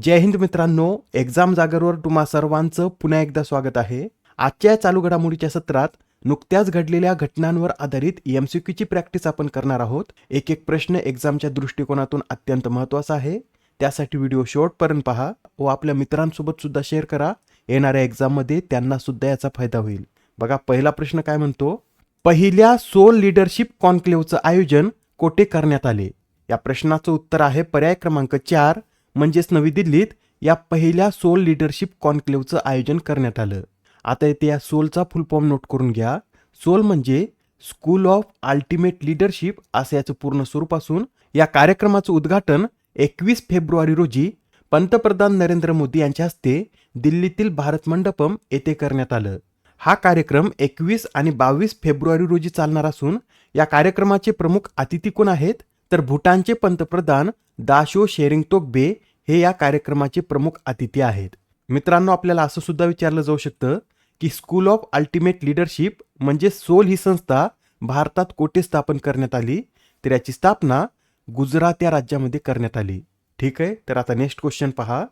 जय हिंद मित्रांनो एक्झाम जागरवर तुम्हा सर्वांचं पुन्हा एकदा स्वागत आहे. आजच्या चालू घडामोडीच्या सत्रात नुकत्याच घडलेल्या घटनांवर आधारित एम सी क्यूची प्रॅक्टिस आपण करणार आहोत. एक एक प्रश्न एक्झामच्या दृष्टिकोनातून अत्यंत महत्त्वाचा आहे. त्यासाठी व्हिडिओ शेवटपर्यंत पहा व आपल्या मित्रांसोबत सुद्धा शेअर करा. येणाऱ्या एक्झाममध्ये त्यांना सुद्धा याचा फायदा होईल. बघा पहिला प्रश्न काय म्हणतो? पहिल्या सोल लिडरशिप कॉन्क्लेव्हचं आयोजन कोठे करण्यात आले? या प्रश्नाचं उत्तर आहे पर्याय क्रमांक चार म्हणजेच नवी दिल्लीत या पहिल्या सोल लिडरशिप कॉन्क्लेव्हचं आयोजन करण्यात आलं. आता येथे या सोलचा फुल फॉर्म नोट करून घ्या. सोल म्हणजे स्कूल ऑफ अल्टिमेट लिडरशिप असं याचं पूर्ण स्वरूप असून या कार्यक्रमाचं उद्घाटन एकवीस फेब्रुवारी रोजी पंतप्रधान नरेंद्र मोदी यांच्या हस्ते दिल्लीतील भारत मंडपम येथे करण्यात आलं. हा कार्यक्रम एकवीस आणि बावीस फेब्रुवारी रोजी चालणार असून या कार्यक्रमाचे प्रमुख अतिथी कोण आहेत? तर भूटानचे पंतप्रधान दाशो शेरिंग तोगबे हे या कार्यक्रमाचे प्रमुख अतिथी आहेत. मित्रांनो आपल्याला असं सुद्धा विचारलं जाऊ शकतं की स्कूल ऑफ अल्टिमेट लिडरशिप म्हणजे सोल ही संस्था भारतात कोठे स्थापन करण्यात आली? तर याची स्थापना गुजरात या राज्यामध्ये करण्यात आली. ठीक आहे? तर आता नेक्स्ट क्वेश्चन पहा.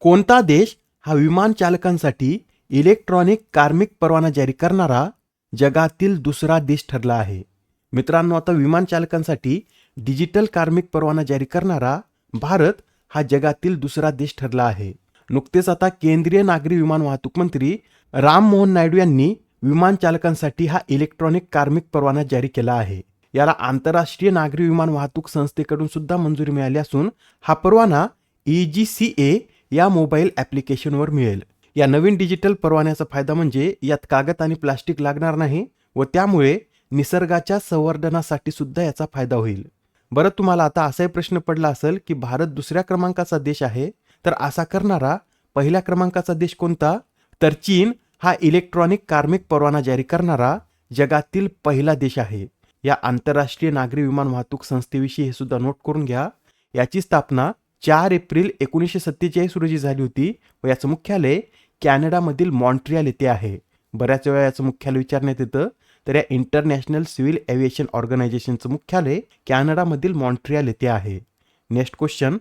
कोणता देश हा विमान चालकांसाठी इलेक्ट्रॉनिक कार्मिक परवाना जारी करणारा जगातील दुसरा देश ठरला आहे? मित्रांनो आता विमान चालकांसाठी डिजिटल कार्मिक परवाना जारी करणारा भारत हा जगातील दुसरा देश ठरला आहे. नुकतेच आता केंद्रीय नागरी विमान वाहतूक मंत्री राम मोहन नायडू यांनी विमान चालकांसाठी हा इलेक्ट्रॉनिक कार्मिक परवाना जारी केला आहे. याला आंतरराष्ट्रीय नागरी विमान वाहतूक संस्थेकडून सुद्धा मंजुरी मिळाली असून हा परवाना ई जी सी ए या मोबाईल ॲप्लिकेशनवर मिळेल. या नवीन डिजिटल परवान्याचा फायदा म्हणजे यात कागद आणि प्लास्टिक लागणार नाही व त्यामुळे निसर्गाच्या संवर्धनासाठी सुद्धा याचा फायदा होईल. बरं तुम्हाला आता असाही प्रश्न पडला असेल की भारत दुसऱ्या क्रमांकाचा देश आहे तर असा करणारा पहिल्या क्रमांकाचा देश कोणता? तर चीन हा इलेक्ट्रॉनिक कार्मिक परवाना जारी करणारा जगातील पहिला देश आहे. या आंतरराष्ट्रीय नागरी विमान वाहतूक संस्थेविषयी हे सुद्धा नोट करून घ्या. याची स्थापना चार एप्रिल एकोणीसशे सत्तेचाळीस रोजी झाली होती व याचं मुख्यालय कॅनडामधील मॉन्ट्रियाल येथे आहे. बऱ्याच वेळा याचं मुख्यालय विचारण्यात येतं. तर या इंटरनॅशनल सिव्हिल एव्हिएशन ऑर्गनायझेशनचं मुख्यालय कॅनडामधील मॉन्ट्रियल येथे आहे. Next question.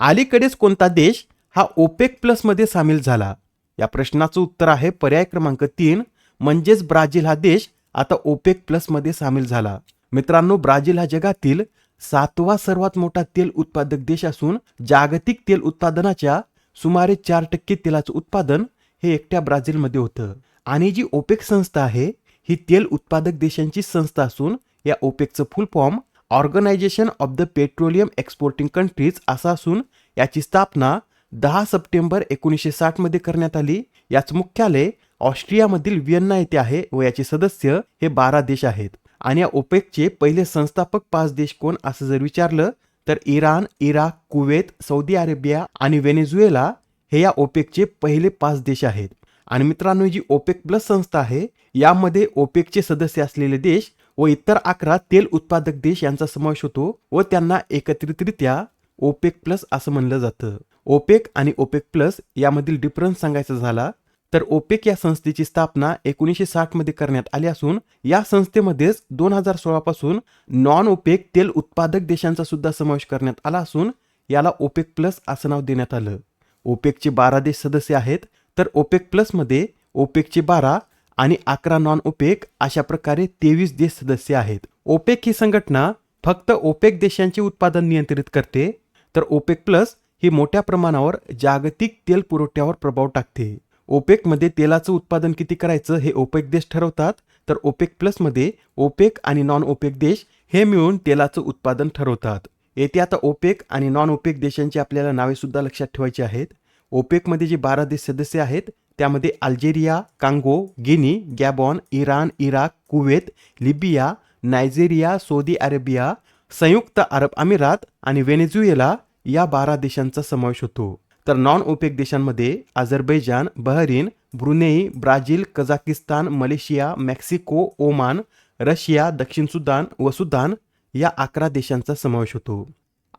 अलीकडेच कोणता देश हा ओपेक प्लसमध्ये सामील झाला? या प्रश्नाचं उत्तर आहे पर्याय क्रमांक तीन म्हणजेच ब्राझील हा देश आता ओपेक प्लसमध्ये सामील झाला. मित्रांनो ब्राझील हा जगातील सातवा सर्वात मोठा तेल उत्पादक देश असून जागतिक तेल उत्पादनाच्या सुमारे चार टक्के तेलाचं उत्पादन हे एकट्या ब्राझीलमध्ये होतं. आणि जी ओपेक संस्था आहे ही तेल उत्पादक देशांची संस्था असून या ओपेकचं full form organisation of the petroleum exporting countries असा असून याची स्थापना दहा सप्टेंबर एकोणीसशे साठमध्ये करण्यात आली. याचं मुख्यालय ऑस्ट्रियामधील वियन्ना येथे आहे व याचे सदस्य हे बारा देश आहेत. आणि या ओपेकचे पहिले संस्थापक पाच देश कोण असं जर विचारलं तर Iran Iraq Kuwait Saudi Arabia आणि व्हेनेझुएला हे या ओपेकचे पहिले पाच देश आहेत. आणि मित्रांनो जी ओपेक प्लस संस्था आहे. यामध्ये ओपेकचे सदस्य असलेले देश व इतर अकरा तेल उत्पादक देश यांचा समावेश होतो व त्यांना एकत्रितरित्या ओपेक प्लस असं म्हणलं जातं. ओपेक आणि ओपेक प्लस यामधील डिफरन्स सांगायचा झाला तर ओपेक या संस्थेची स्थापना एकोणीसशे साठमध्ये करण्यात आली असून या संस्थेमध्येच दोन हजार सोळापासून नॉन ओपेक तेल उत्पादक देशांचा सुद्धा समावेश करण्यात आला असून याला ओपेक प्लस असं नाव देण्यात आलं. ओपेकचे बारा देश सदस्य आहेत तर ओपेक प्लसमध्ये ओपेकचे बारा आणि अकरा नॉन ओपेक अशा प्रकारे तेवीस देश सदस्य आहेत. ओपेक ही संघटना फक्त ओपेक देशांचे उत्पादन नियंत्रित करते तर ओपेक प्लस ही मोठ्या प्रमाणावर जागतिक तेल पुरवठ्यावर प्रभाव टाकते. ओपेकमध्ये तेलाचं उत्पादन किती करायचं हे ओपेक देश ठरवतात तर ओपेक प्लसमध्ये ओपेक आणि नॉन ओपेक देश हे मिळून तेलाचं उत्पादन ठरवतात. येथे आता ओपेक आणि नॉन ओपेक देशांची आपल्याला नावे सुद्धा लक्षात ठेवायची आहेत. ओपेकमध्ये जे बारा देश सदस्य आहेत त्यामध्ये Algeria Congo Guinea Gabon Iran Iraq Kuwait Libya Nigeria Saudi Arabia संयुक्त अरब अमिरात आणि व्हेनेझुएला या बारा देशांचा समावेश होतो. तर नॉन ओपेक देशांमध्ये Azerbaijan Bahrain Brunei Brazil Kazakhstan Malaysia Mexico Oman Russia दक्षिण सुदान व सुदान या अकरा देशांचा समावेश होतो.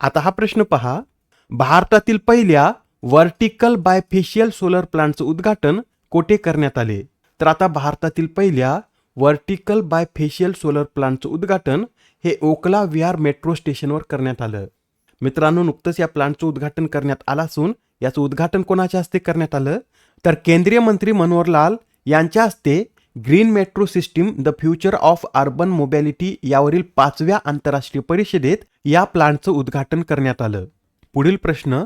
आता हा प्रश्न पहा. भारतातील पहिल्या व्हर्टिकल बायफेशियल सोलर प्लांटचं उद्घाटन कोठे करण्यात आले? तर आता भारतातील पहिल्या व्हर्टिकल बायफेशियल सोलर प्लांटचं उद्घाटन हे ओकला विहार मेट्रो स्टेशनवर करण्यात आलं. मित्रांनो नुकतंच या प्लांटचं उद्घाटन करण्यात आलं असून याचं उद्घाटन कोणाच्या हस्ते करण्यात आलं? तर केंद्रीय मंत्री मनोहर लाल यांच्या हस्ते green metro system the future of urban mobility यावरील पाचव्या आंतरराष्ट्रीय परिषदेत या प्लांटचं उद्घाटन करण्यात आलं. पुढील प्रश्न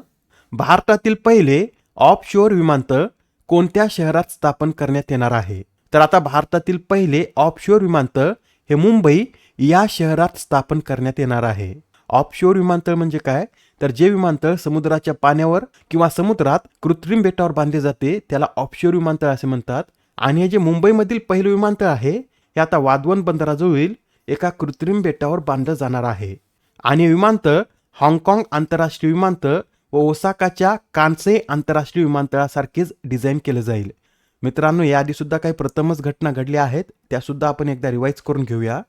भारतातील पहिले ऑफशोअर विमानतळ कोणत्या शहरात स्थापन करण्यात येणार आहे? तर आता भारतातील पहिले ऑफशोअर विमानतळ हे मुंबई या शहरात स्थापन करण्यात येणार आहे. ऑफशोअर विमानतळ म्हणजे काय? तर जे विमानतळ समुद्राच्या पाण्यावर किंवा समुद्रात कृत्रिम बेटावर बांधले जाते त्याला ऑफशोअर विमानतळ असे म्हणतात. आणि हे जे मुंबईमधील पहिलं विमानतळ आहे हे आता वाधवन बंदराजवळील एका कृत्रिम बेटावर बांधलं जाणार आहे. आणि विमानतळ हाँगकाँग आंतरराष्ट्रीय विमानतळ व ओसाकाच्या कान्से आंतरराष्ट्रीय विमानतळासारखेच डिझाईन केलं जाईल. मित्रांनो याआधी सुद्धा काही प्रथमच घटना घडल्या आहेत त्यासुद्धा आपण एकदा रिवाईज करून घेऊया.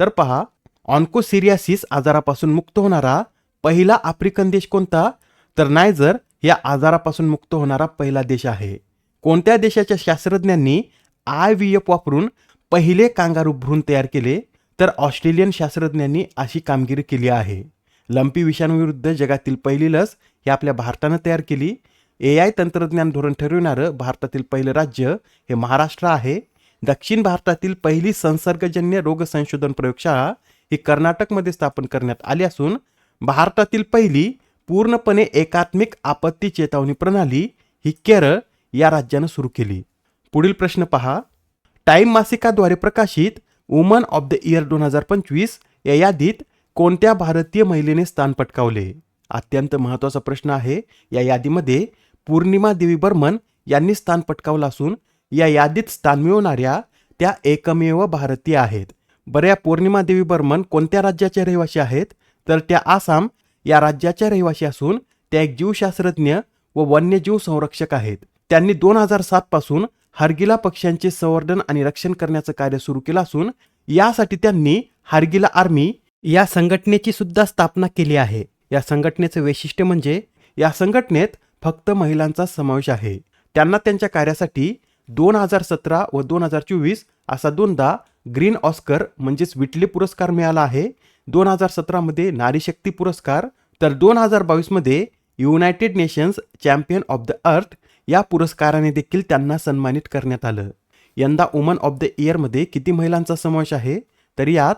तर पहा ऑन्कोसिरियासिस आजारापासून मुक्त होणारा पहिला आफ्रिकन देश कोणता? तर नायजर या आजारापासून मुक्त होणारा पहिला देश आहे. कोणत्या देशाच्या शास्त्रज्ञांनी आय व्ही एफ वापरून पहिले कांगारू भ्रूण तयार केले? तर ऑस्ट्रेलियन शास्त्रज्ञांनी अशी कामगिरी केली आहे. लंपी विषाणूविरुद्ध जगातील पहिली लस ही आपल्या भारतानं तयार केली. ए आय तंत्रज्ञान धोरण ठरविणारं भारतातील पहिलं राज्य हे महाराष्ट्र आहे. दक्षिण भारतातील पहिली संसर्गजन्य रोग संशोधन प्रयोगशाळा ही कर्नाटकमध्ये स्थापन करण्यात आली असून भारतातील पहिली पूर्णपणे एकात्मिक आपत्ती चेतावणी प्रणाली ही केरळ या राज्यानं सुरू केली. पुढील प्रश्न पहा. टाइम मासिकाद्वारे प्रकाशित वुमन ऑफ द इयर दोन हजार पंचवीस या यादीत कोणत्या भारतीय महिलेने स्थान पटकावले? अत्यंत महत्त्वाचा प्रश्न आहे. या यादीमध्ये पूर्णिमा देवी बर्मन यांनी स्थान पटकावलं असून या यादीत स्थान मिळवणाऱ्या त्या एकमेव भारतीय आहेत. बरं या पौर्णिमा देवी बर्मन कोणत्या राज्याच्या रहिवाशी आहेत? तर त्या आसाम या राज्याच्या रहिवाशी असून त्या एक जीवशास्त्रज्ञ व वन्यजीव संरक्षक आहेत. त्यांनी दोन हजार सात पासून हरगिला पक्ष्यांचे संवर्धन आणि रक्षण करण्याचं कार्य सुरू केलं असून यासाठी त्यांनी हरगिला आर्मी या संघटनेची सुद्धा स्थापना केली आहे. या संघटनेचं वैशिष्ट्य म्हणजे या संघटनेत फक्त महिलांचा समावेश आहे. त्यांना त्यांच्या कार्यासाठी दोन हजार सतरा व दोन हजार चोवीस असा दोनदा ग्रीन ऑस्कर म्हणजेच विटले पुरस्कार मिळाला आहे. दोन हजार सतरामध्ये नारी शक्ती पुरस्कार तर दोन हजार बावीसमध्ये United Nations champion of the Earth या पुरस्काराने देखील त्यांना सन्मानित करण्यात आलं. यंदा वुमन ऑफ द इयरमध्ये किती महिलांचा समावेश आहे? तर यात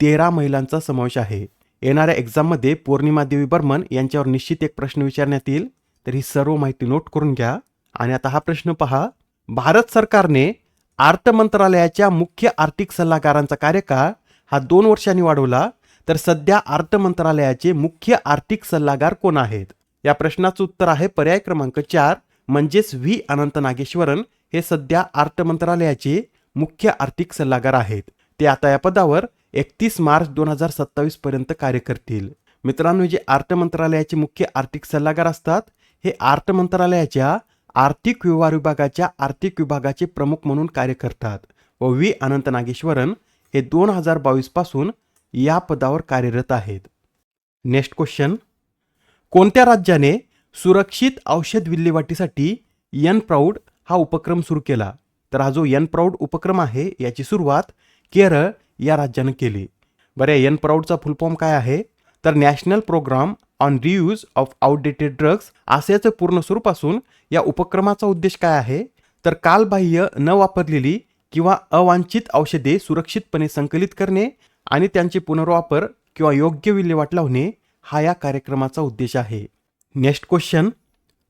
तेरा महिलांचा समावेश आहे. येणाऱ्या एक्झाममध्ये पौर्णिमा देवी बर्मन यांच्यावर निश्चित एक प्रश्न विचारण्यात येईल. तर ही सर्व माहिती नोट करून घ्या. आणि आता हा प्रश्न पहा. भारत सरकारने अर्थ मंत्रालयाच्या मुख्य आर्थिक सल्लागारांचा कार्यकाळ हा दोन वर्षांनी वाढवला. तर सध्या अर्थ मंत्रालयाचे मुख्य आर्थिक सल्लागार कोण आहेत? या प्रश्नाचं उत्तर आहे पर्याय क्रमांक चार म्हणजेच व्ही. अनंत नागेश्वरन. हे सध्या अर्थ मंत्रालयाचे मुख्य आर्थिक सल्लागार आहेत. ते आता या पदावर एकतीस मार्च दोन हजार सत्तावीस पर्यंत कार्य करतील. मित्रांनो जे अर्थ मंत्रालयाचे मुख्य आर्थिक सल्लागार असतात हे अर्थ मंत्रालयाच्या आर्थिक व्यवहार विभागाच्या आर्थिक विभागाचे प्रमुख म्हणून कार्य करतात व व्ही. अनंत नागेश्वरन हे दोन हजार बावीसपासून या पदावर कार्यरत आहेत. Next question. कोणत्या राज्याने सुरक्षित औषध विल्हेवाटीसाठी यन प्राऊड हा उपक्रम सुरू केला? तर हा जो यन प्राऊड उपक्रम आहे याची सुरुवात केरळ या राज्यानं केली. बरं यन प्राऊडचा फुल फॉर्म काय आहे? तर national programme on reuse of outdated drugs असे पूर्ण स्वरूप असून या उपक्रमाचा उद्देश काय आहे? तर कालबाह्य न वापरलेली किंवा अवांछित औषधे सुरक्षितपणे संकलित करणे आणि त्यांचे पुनर्वापर किंवा योग्य विल्हेवाट लावणे हा या कार्यक्रमाचा उद्देश आहे. नेक्स्ट क्वेश्चन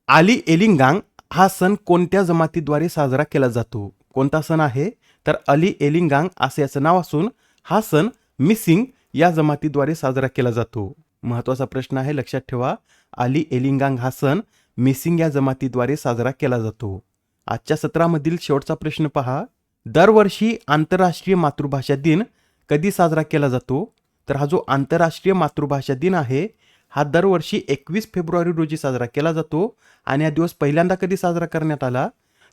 आली एलिंगांग हा सण कोणत्या जमातीद्वारे साजरा केला जातो? कोणता सण आहे? तर अली एलिंगांग असे याचं नाव असून हा सण मिसिंग या जमातीद्वारे साजरा केला जातो. महत्त्वाचा प्रश्न आहे लक्षात ठेवा अली एलिंगांग हा सण मिसिंग या जमातीद्वारे साजरा केला जातो. आजच्या सत्रामधील शेवटचा प्रश्न पहा. दरवर्षी आंतरराष्ट्रीय मातृभाषा दिन कधी साजरा केला जातो? तर हा जो आंतरराष्ट्रीय मातृभाषा दिन आहे हा दरवर्षी एकवीस फेब्रुवारी रोजी साजरा केला जातो आणि हा दिवस पहिल्यांदा कधी साजरा करण्यात आला?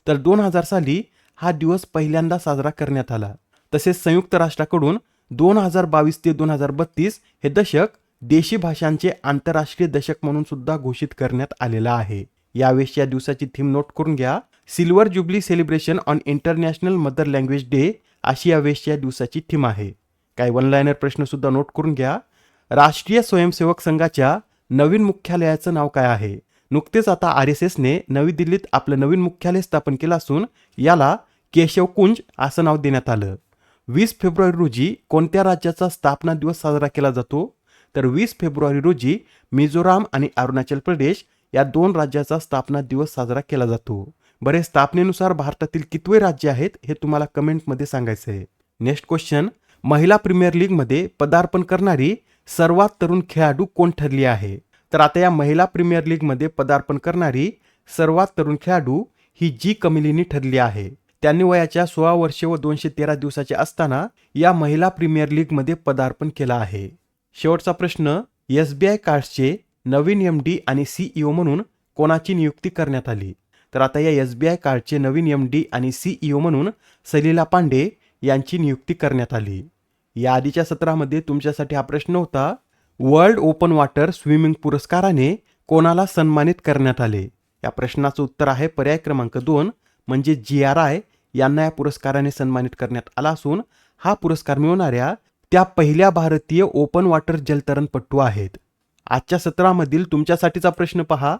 तर दोन हजार साली हा दिवस पहिल्यांदा साजरा करण्यात आला. तसेच संयुक्त राष्ट्राकडून दोन हजार बावीस ते दोन हजार बत्तीस हे दशक देशी भाषांचे आंतरराष्ट्रीय दशक म्हणून सुद्धा घोषित करण्यात आलेलं आहे. यावेळेस या दिवसाची थीम नोट करून घ्या. Silver jubilee celebration on international mother language day अशी यावेळेस या दिवसाची थीम आहे. काही वन लायनर प्रश्न सुद्धा नोट करून घ्या. राष्ट्रीय स्वयंसेवक संघाच्या नवीन मुख्यालयाचं नाव काय आहे? नुकतेच आता आर एस एसने नवी दिल्लीत आपलं नवीन मुख्यालय स्थापन केलं असून याला केशवकुंज असं नाव देण्यात आलं. वीस फेब्रुवारी रोजी कोणत्या राज्याचा स्थापना दिवस साजरा केला जातो? तर वीस फेब्रुवारी रोजी मिझोराम आणि अरुणाचल प्रदेश या दोन राज्याचा स्थापना दिवस साजरा केला जातो. बरे स्थापनेनुसार भारतातील कितवे राज्य आहेत हे तुम्हाला कमेंटमध्ये सांगायचं आहे. Next question. महिला प्रीमियर लीगमध्ये पदार्पण करणारी सर्वात तरुण खेळाडू कोण ठरली आहे? तर आता या महिला प्रीमियर लीगमध्ये पदार्पण करणारी सर्वात तरुण खेळाडू ही जी कमिलिनी ठरली आहे त्यांनी वयाच्या सोळा वर्षे व दोनशे तेरा दिवसाचे असताना या महिला प्रीमियर लीगमध्ये पदार्पण केलं आहे. शेवटचा प्रश्न एस बी आय कार्ड्सचे नवीन एम डी आणि सीईओ म्हणून कोणाची नियुक्ती करण्यात आली? तर आता या एस बी आय कार्डचे नवीन एम डी आणि सीईओ म्हणून सलीला पांडे यांची नियुक्ती करण्यात आली. या आधीच्या सत्रामध्ये तुमच्यासाठी हा प्रश्न होता वर्ल्ड ओपन वॉटर स्विमिंग पुरस्काराने कोणाला सन्मानित करण्यात आले? या प्रश्नाचं उत्तर आहे पर्याय क्रमांक दोन म्हणजे जी आर आय यांना या पुरस्काराने सन्मानित करण्यात आला असून हा पुरस्कार मिळवणाऱ्या त्या पहिल्या भारतीय ओपन वॉटर जलतरणपटू आहेत. आजच्या सत्रामधील तुमच्यासाठीचा प्रश्न पहा.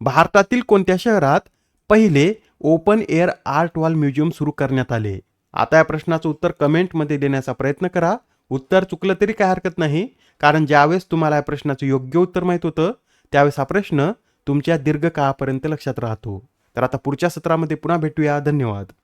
भारतातील कोणत्या शहरात पहिले open air art wall museum सुरू करण्यात आले? आता या प्रश्नाचं उत्तर कमेंटमध्ये देण्याचा प्रयत्न करा. उत्तर चुकलं तरी काय हरकत नाही कारण ज्यावेळेस तुम्हाला या प्रश्नाचं योग्य उत्तर माहीत होतं त्यावेळेस हा प्रश्न तुमच्या दीर्घकाळापर्यंत लक्षात राहतो. तर आता पुढच्या सत्रामध्ये पुन्हा भेटूया. धन्यवाद.